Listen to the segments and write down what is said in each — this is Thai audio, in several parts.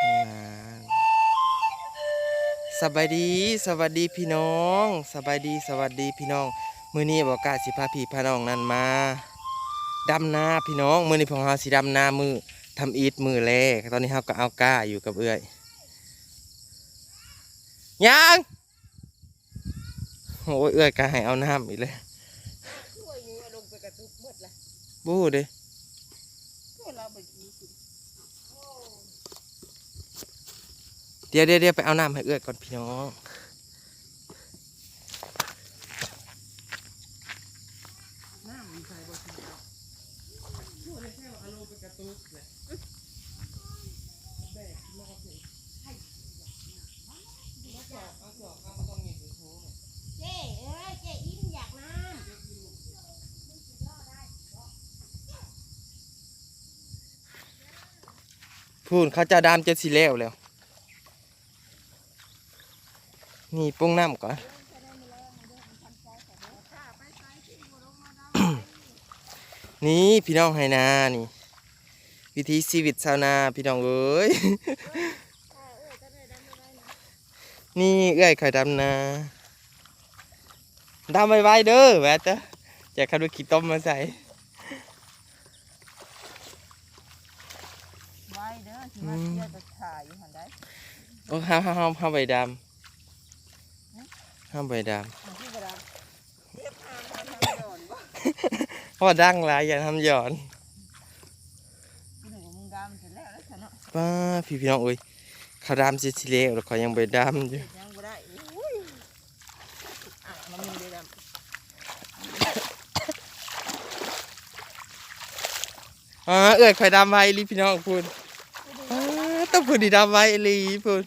สบายดีสวัสดีพี่น้องสบายดีสวัสดีพี่น้อง มื้อนี้บอกกล้าสิพาพี่พาน้องนั่นมาดำนาพี่น้อง มื้อนี้พวกเราสิดำนามือทำอีทมือแรกตอนนี้เราก็เอาก้าอยู่กับเอื้อยยังโอ้ยเอื้อยก็ให้เอาน้ำอีกเลยช่วยอยู่ลงไปกระตุกหมดละบู้เด้ ช่วย เดี๋ยวเดี๋ยวไปเอาน้ำให้เอื้อก่อนพี่น้องน้ำมีใครบอกระตุกเลยแบกมาเอาสิเจ๊เอ้ยเจ๊อิ่มอยากน้พูนเขาจะดามจะสิแล้วแล้ว นี่ปรุงน้ำก่อนนี่พี่น้องให้นานี่ วิธีชีวิตชาวนาพี่น้องเอ้ยนี่เอ้อยไข่อยดำนาดำไว้ๆเด้อแหวะเจ้าจะขับรถขี้ต้มมาใส่ไว้เด้อที่มาเที่ยวจะถ่ายอยู่หันได้โอ้ห้ามห้ามห้ามห้ามใบดำ ห้ามใบดหันที่กระดาษเทียบทางทางทางโดนบ่ำเพราะว่าดังหลายอย่าทำหย่อนกูหนึ่งมึงดำเสร็จแล้วแล้วฉันเนาะป้าพี่พี่น้องเอ้ยเขาดำสิสิเล้วแล้วเขายังใบดำอยู่เฮ็ดยังบ่ได้อุ้ยอะน้ำมือเลยดำอ่าเอ้อยไข่อยดำไว้อีหลีพี่น้องพูดอ่าต้องพูดดีดำไว้อีหลีพูด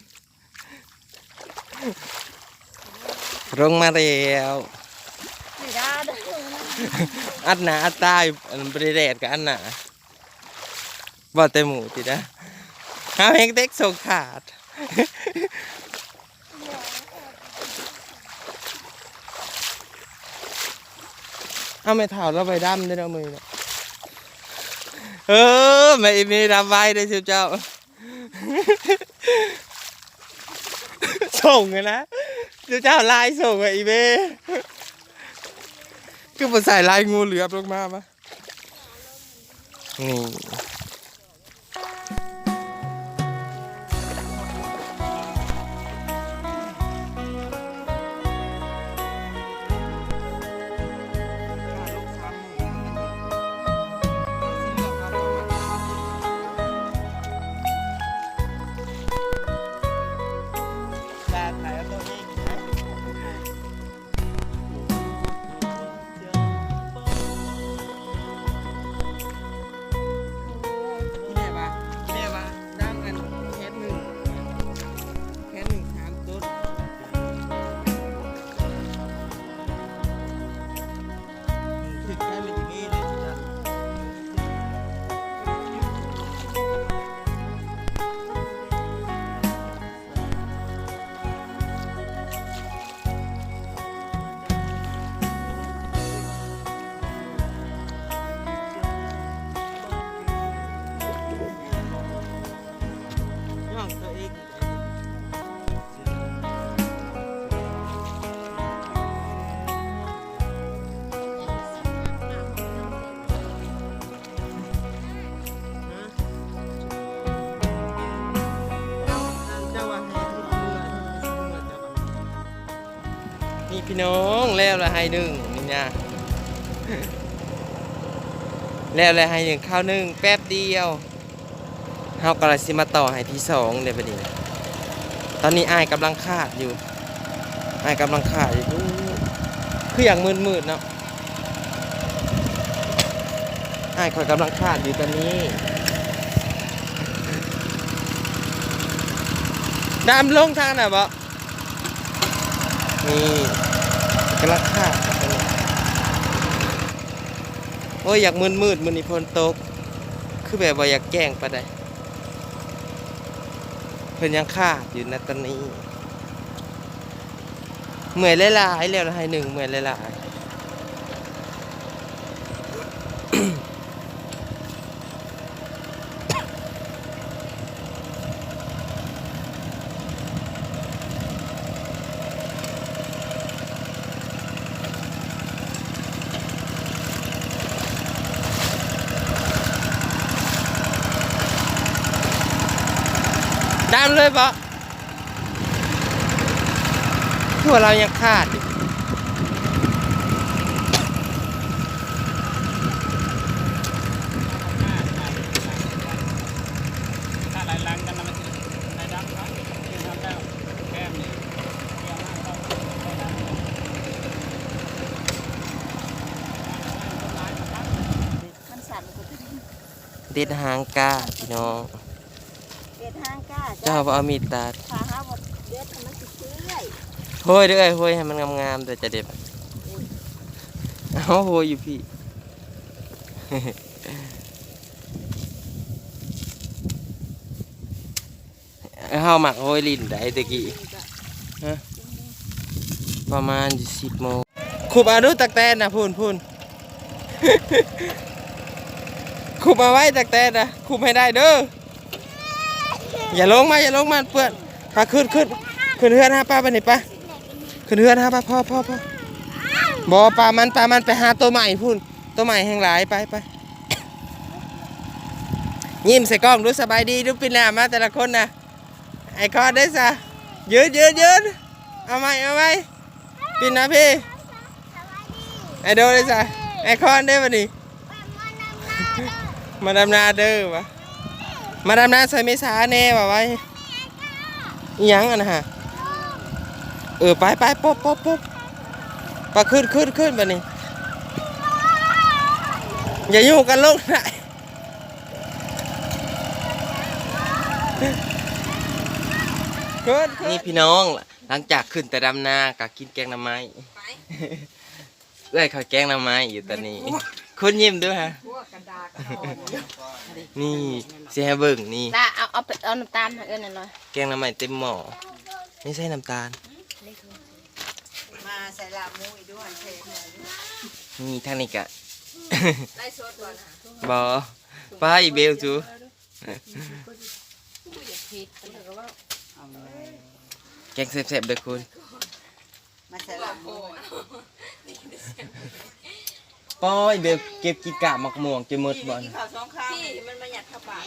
ลงมาแล้วไม่ได้เด้ออัดหนาอัดใต้อันบริเดดกับอันหนาบ่เต็มหมูติดนะหาเพลงเต็กส่งขาดเอาไม่เท่าแล้วใบดำได้แล้วมือเนี่ยเออไม่มีดำไว้ได้อเชียวเจ้า ส่งไงนะ เจ้าเจ้าลายส่งไอ้อีเบ้คือผมใส่ลายงูเหลือบลงมาปะนี่ีพี่น้องแล้วละให้หนึ่งนี่นะแล้วละให้หนึ่งข้าวหนึ่งแป๊บเดียวเฮากำลังสิมาต่อให้ที่สองเดี๋ยวไปดีตอนนี้อายกำลังขาดอยู่อายกำลังขาดอยู่คืออย่างมืดๆเนาะอายคอยกำลังขาดอยู่ตอนนี้ดำลงทางไหนบ่ นี่กระค่าโอ้ยอยากมืดๆมือนี้ฝนตก คือแบบว่าอยากแก้งปะได้เพิ่นยังขาดอยู่นะตอนนี้เมื่อยหลายๆแล้วละให้หนึ่งเหมื่อยหลาย ดำเลยปะทั่วเรายังขาดถ้าหลายลังกันนะมันจะในดับครับที่ทำแล้วแก้มนี่เกี่ยวมาด้ดับมันสั่นก็ดหางกาพี่น้อง ด็ดห้างกล้าเจ้าบ่เอามีดตัดขาห้าบดเด็ดให้มันสิเชื่อยโห้ยเด้อโห้ยให้มันงามๆแต่จะเด็ดเอาโห้ยอยู่พี่ เฮาหมักโห้ยลิ้นได้ตะกี้ฮะประมาณสิบโมงคุบเอาดูตักแตนนะพูนพูนคุบเอาไว้ตักแตนนะคุบให้ได้เด้อ อย่าลงมาอย่าลงมาเปื้อนพาขึ้นขึ้นขึ้นเฮือนฮะป้าไปไหนป้าขึ้นเฮือนฮะป้าพ่อพ่อพ่อบอปลามันปลามันไปหาตัวใหม่พูนตัวใหม่แห่งหลายไปไปยิ้มใส่กล้องดูสบายดีดูปินหน้ามาแต่ละคนนะไอคอนได้ซะยืนยืนยืนเอาไหมเอาไหมปินหนะพี่ไอโดได้ซะไอคอนได้ปะนี่มาดำนาเด้อวะ มาดำนาใส่เมษาแน่วะไว้อิหยังอะนะฮะเออไปไปป๊บป๊บป๊บไปขึ้นขึ้นขึ้นปะนี่อย่าอยู่กันลงได้ขึ้นนี่พี่น้องหลังจากขึ้นแต่ดำนาก็กินแกงหน้ำไม้เอ้ยเขาวแกงหน้ำไม้อยู่ตอนนี้ คุณยิ้มด้วยฮะ นี่เสียเบิ่งนี่ลาเอาเอาไปเอาน้ำตาลมาเอิ้นหน่อยแกงหน้ำไม้เต็มหม้อไม่ใช่น้ำตาล มาใส่ลาบหมูอีกด้วยเชฟนี่ทางนี้กะ ไล่สดก่อนนะบอป้าอีเบลจูผิดแกงเสบๆเด้อคุณ มาใส่ลาบหมู ป้อยเบลเก็บกีกะมักม่วงจะหมดบ่อนข้าวสองข้าวที่มันมาหยัดข้าปาก